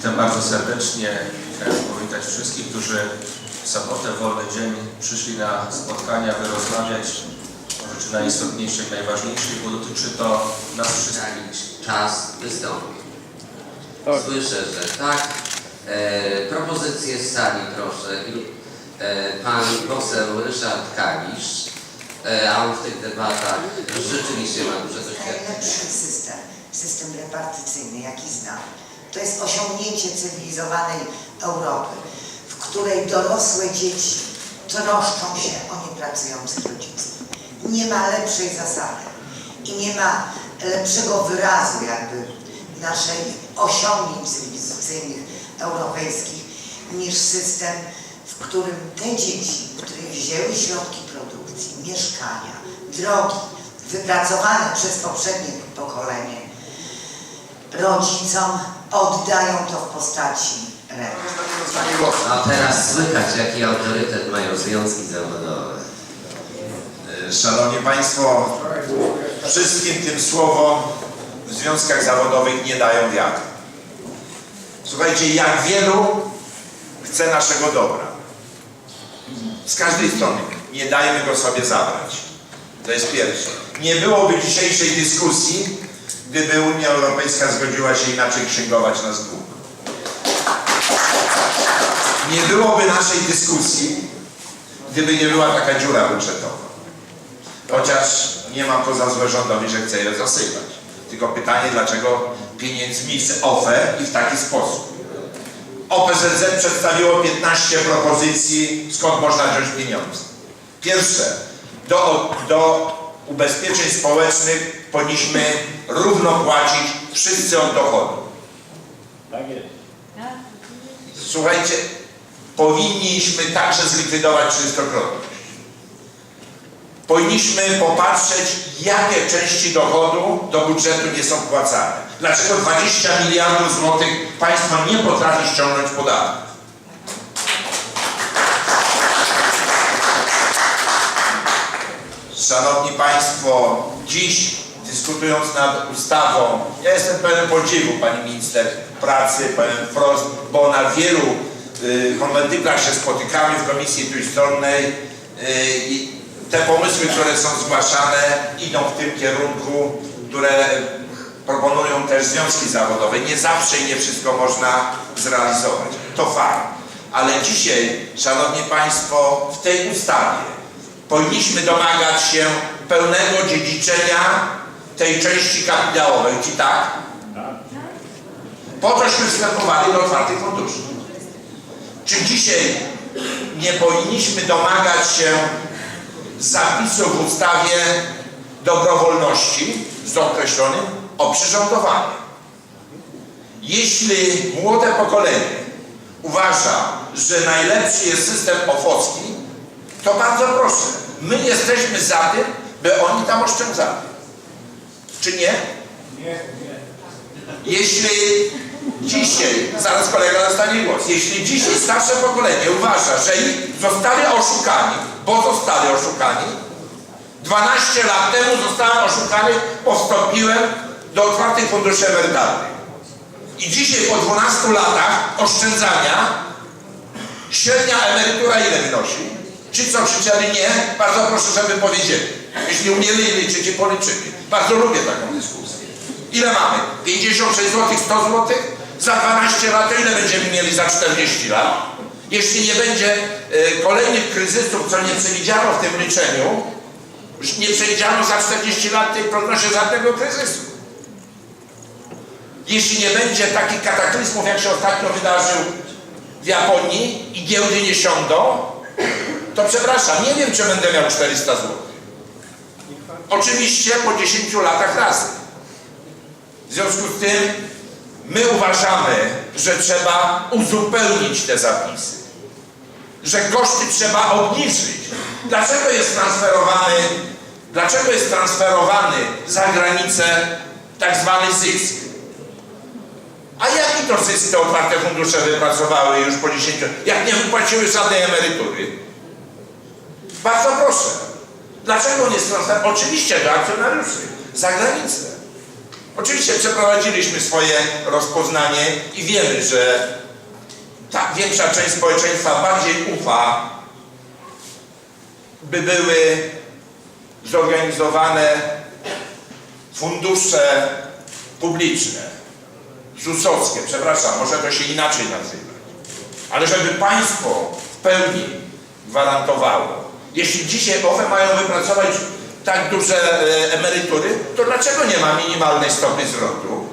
Witam bardzo serdecznie. Chciałem powitać wszystkich, którzy w sobotę, wolny dzień, przyszli na spotkania, by rozmawiać o rzeczy najistotniejszej, najważniejszej, bo dotyczy to nas wszystkich. Czas wystąpień. Słyszę, że tak. E, propozycje z sali proszę. E, pan poseł Ryszard Kalisz, e, a on w tych debatach rzeczywiście ma duże doświadczenie. Najlepszy system, system repartycyjny, jaki znam. To jest osiągnięcie cywilizowanej Europy, w której dorosłe dzieci troszczą się o niepracujących rodziców. Nie ma lepszej zasady i nie ma lepszego wyrazu jakby naszej osiągnięć cywilizacyjnych europejskich niż system, w którym te dzieci, które wzięły środki produkcji, mieszkania, drogi, wypracowane przez poprzednie pokolenie, rodzicom oddają to w postaci rent. A teraz słychać, jaki autorytet mają związki zawodowe. Szanowni Państwo, wszystkim tym słowom w związkach zawodowych nie dają wiary. Słuchajcie, jak wielu chce naszego dobra. Z każdej strony. Nie dajmy go sobie zabrać. To jest pierwsze. Nie byłoby dzisiejszej dyskusji, gdyby Unia Europejska zgodziła się inaczej księgować nas dług. Nie byłoby naszej dyskusji, gdyby nie była taka dziura budżetowa. Chociaż nie mam poza złe rządowi, że chce je zasypać. Tylko pytanie, dlaczego pieniędzmi z OFE i w taki sposób. OPZZ przedstawiło 15 propozycji, skąd można wziąć pieniądze. Pierwsze, do, do ubezpieczeń społecznych powinniśmy równo płacić wszyscy od dochodu. Słuchajcie, powinniśmy także zlikwidować czystokrotność. Powinniśmy popatrzeć, jakie części dochodu do budżetu nie są wpłacane. Dlaczego 20 miliardów złotych państwo nie potrafi ściągnąć podatków? Szanowni Państwo, dziś dyskutując nad ustawą, ja jestem pełen podziwu Pani Minister Pracy, powiem wprost, bo na wielu y, konwentyklach się spotykamy w Komisji Trójstronnej y, i te pomysły, które są zgłaszane idą w tym kierunku, które proponują też związki zawodowe. Nie zawsze i nie wszystko można zrealizować. To fakt. Ale dzisiaj, Szanowni Państwo, w tej ustawie powinniśmy domagać się pełnego dziedziczenia tej części kapitałowej, czy tak? Po tośmy wstępowali do otwartych funduszy. Czy dzisiaj nie powinniśmy domagać się zapisów w ustawie dobrowolności z określonym oprzyrządowaniem? Jeśli młode pokolenie uważa, że najlepszy jest system ofocki, to bardzo proszę, my jesteśmy za tym, by oni tam oszczędzali. Czy nie? Jeśli dzisiaj, zaraz kolega dostanie głos, jeśli dzisiaj starsze pokolenie uważa, że zostali oszukani, bo zostali oszukani, 12 lat temu zostałem oszukany, postąpiłem do otwartych funduszy emerytalnych. I dzisiaj po 12 latach oszczędzania średnia emerytura ile wynosi? Ci, co krzyczeli nie, bardzo proszę, żeby powiedzieli. Jeśli umieli liczyć i policzyli. Bardzo lubię taką dyskusję. Ile mamy? 56 zł, 100 zł? Za 12 lat ile będziemy mieli za 40 lat? Jeśli nie będzie e, kolejnych kryzysów, co nie przewidziano w tym liczeniu, już nie przewidziano za 40 lat tej prognozie żadnego kryzysu. Jeśli nie będzie takich kataklizmów, jak się ostatnio wydarzył w Japonii i giełdy nie siądą, to przepraszam, nie wiem, czy będę miał 400 zł. Oczywiście po 10 latach razy. W związku z tym my uważamy, że trzeba uzupełnić te zapisy. Że koszty trzeba obniżyć. Dlaczego jest transferowany, dlaczego jest transferowany za granicę tak zwany zysk? A jaki to zysk te otwarte fundusze wypracowały już po 10 jak nie wypłaciły żadnej emerytury? Bardzo proszę. Dlaczego nie transfer? Oczywiście do akcjonariuszy. Za granicę. Oczywiście przeprowadziliśmy swoje rozpoznanie i wiemy, że ta większa część społeczeństwa bardziej ufa, by były zorganizowane fundusze publiczne, ZUS-owskie, przepraszam, może to się inaczej nazywa, ale żeby państwo w pełni gwarantowało. Jeśli dzisiaj OFE mają wypracować tak duże e, emerytury, to dlaczego nie ma minimalnej stopy zwrotu?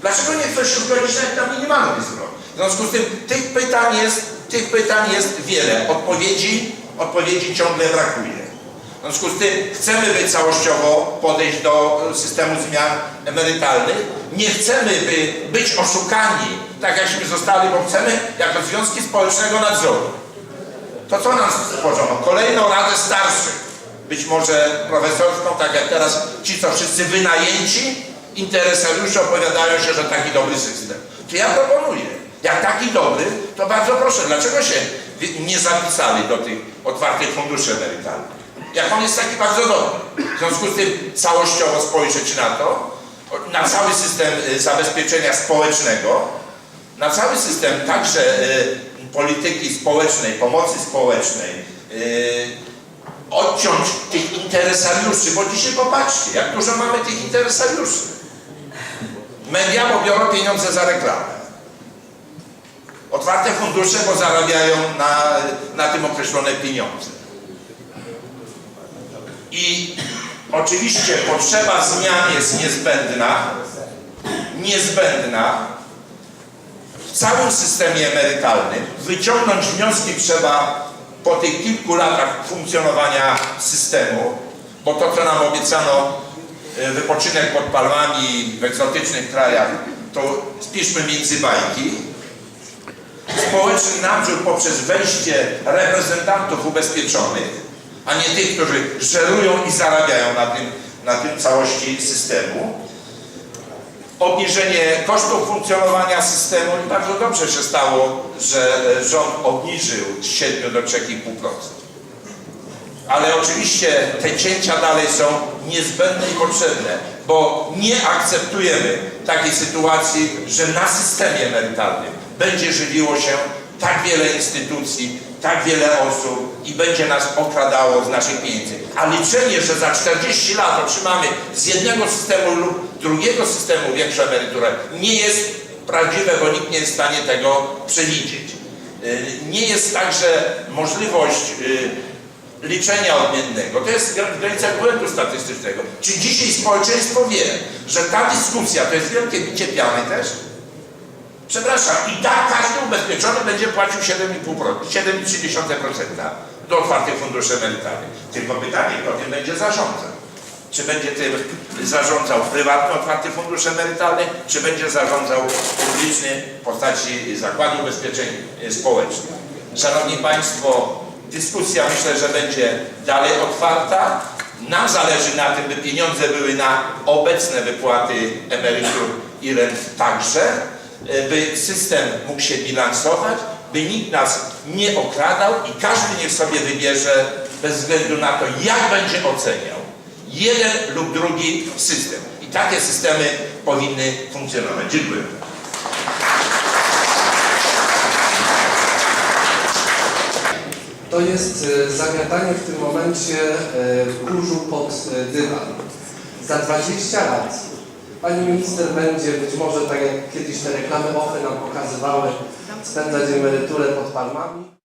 Dlaczego nie ktoś się zgodzić na minimalny zwrot? W związku z tym tych pytań jest, tych pytań jest wiele. Odpowiedzi, odpowiedzi ciągle brakuje. W związku z tym chcemy być całościowo podejść do systemu zmian emerytalnych. Nie chcemy by być oszukani, tak jakśmy zostali, bo chcemy jako związki społecznego nadzoru. To co nam stworzono? Kolejną radę starszych. Być może profesorską, tak jak teraz ci, co wszyscy wynajęci, interesariusze opowiadają się, że taki dobry system. To ja proponuję, jak taki dobry, to bardzo proszę, dlaczego się nie zapisali do tych otwartych funduszy emerytalnych? Jak on jest taki bardzo dobry. W związku z tym całościowo spojrzeć na to, na cały system y, zabezpieczenia społecznego, na cały system także y, polityki społecznej, pomocy społecznej, y, odciąć tych interesariuszy, bo dzisiaj popatrzcie, jak dużo mamy tych interesariuszy. Media pobiorą pieniądze za reklamę. Otwarte fundusze, bo zarabiają na, na tym określone pieniądze. I oczywiście potrzeba zmian jest niezbędna, niezbędna, w całym systemie emerytalnym. Wyciągnąć wnioski trzeba po tych kilku latach funkcjonowania systemu, bo to, co nam obiecano, e, wypoczynek pod palmami w egzotycznych krajach, to spiszmy między bajki. Społeczny nadzór poprzez wejście reprezentantów ubezpieczonych, a nie tych, którzy żerują i zarabiają na tym, na tym całości systemu obniżenie kosztów funkcjonowania systemu i bardzo dobrze się stało, że rząd obniżył z 7 do 3,5%. Ale oczywiście te cięcia dalej są niezbędne i potrzebne, bo nie akceptujemy takiej sytuacji, że na systemie emerytalnym będzie żywiło się tak wiele instytucji, tak wiele osób i będzie nas okradało z naszych pieniędzy. A liczenie, że za 40 lat otrzymamy z jednego systemu lub drugiego systemu większą emeryturę nie jest prawdziwe, bo nikt nie jest w stanie tego przewidzieć. Y, Nie jest także możliwość y, liczenia odmiennego. To jest gra- w granicach błędu statystycznego. Czy dzisiaj społeczeństwo wie, że ta dyskusja to jest wielkie bicie piany też? Przepraszam, i tak każdy ubezpieczony będzie płacił 7,5%, 7,3% do otwartych funduszy emerytalnych. Tylko pytanie, kto tym będzie zarządzał? Czy będzie tym zarządzał prywatny otwarty fundusz emerytalny, czy będzie zarządzał publiczny w postaci Zakładu Ubezpieczeń Społecznych? Szanowni Państwo, dyskusja myślę, że będzie dalej otwarta. Nam zależy na tym, by pieniądze były na obecne wypłaty emerytur i rent także, by system mógł się bilansować, by nikt nas nie okradał i każdy niech sobie wybierze bez względu na to, jak będzie oceniał jeden lub drugi system. I takie systemy powinny funkcjonować. Dziękuję. To jest e, zamiatanie w tym momencie e, kurzu pod e, dywan. Za 20 lat Pani minister będzie być może, tak jak kiedyś te reklamy OFE nam pokazywały, spędzać emeryturę pod palmami.